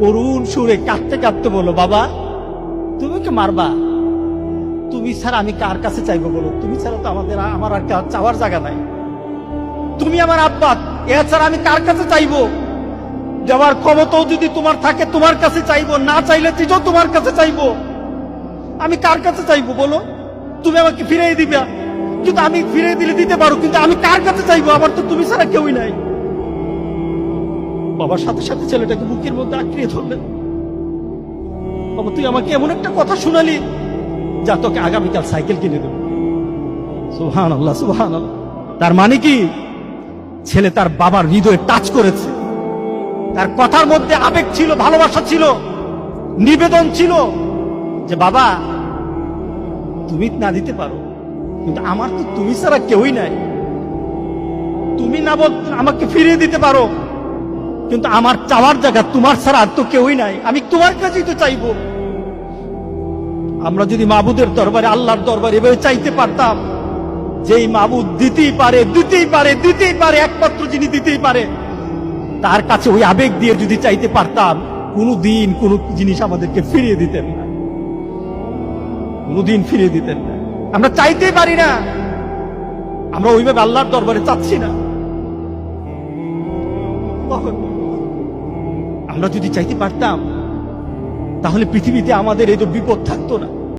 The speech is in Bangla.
করুণ সুরে কাঁদতে কাঁদতে বলো বাবা, তুমি কি মারবা? তুমি ছাড়া আমি কার কাছে চাইব বলো? তুমি ছাড়া তো আমাদের আমার আর চাওয়ার জায়গা নাই। তুমি আমার আব্বা, এছাড়া আমি কার কাছে চাইব? যাওয়ার ক্ষমতাও যদি তোমার থাকে, তোমার কাছে চাইব, না চাইলে তিজও তোমার কাছে চাইব। আমি কার কাছে চাইব বলো? তুমি আমাকে ফিরিয়ে দিবে। কিন্তু আমি ফিরিয়ে দিলে দিতে পারো, কিন্তু আমি কার কাছে চাইব? আমার তো তুমি ছাড়া কেউই নাই। বাবার সাথে সাথে ছেলেটাকে বুকের মধ্যে আঁকড়িয়ে ধরলেন। বাবা, তুই আমাকে এমন একটা কথা শোনালি যা তোকে আগামীকাল সাইকেল কিনে দেবো। সুহান আল্লাহ সুহান আল্লাহ তার মানে কি? ছেলে তার বাবার হৃদয়ে টাচ করেছে। তার কথার মধ্যে আবেগ ছিল, ভালোবাসা ছিল, নিবেদন ছিল যে, বাবা, তুমি না দিতে পারো, কিন্তু আমার তো তুমি ছাড়া কেউই নাই। তুমি না বল আমাকে ফিরিয়ে দিতে পারো কিন্তু আমার চাওয়ার জায়গা তোমার ছাড়া আর তো কেউই নাই। আমি তোমার কাছেই তো চাইব। আমরা যদি মাবুদের দরবারে, আল্লাহর দরবারে এভাবে চাইতে পারতাম, যেই মাবুদ দিতেই পারে দিতেই পারে দিতেই পারে, একমাত্র যিনি দিতেই পারে, তার কাছে ওই আবেগ দিয়ে যদি চাইতে পারতাম কোনো দিন কোনো জিনিস আমাদেরকে ফিরিয়ে দিতেন না। কোনোদিন ফিরিয়ে দিতেন না। আমরা চাইতেই পারি না। আমরা ওইভাবে আল্লাহর দরবারে চাচ্ছি না। আমরা যদি চাইতে পারতাম তাহলে পৃথিবীতে আমাদের এই তো বিপদ থাকতো না।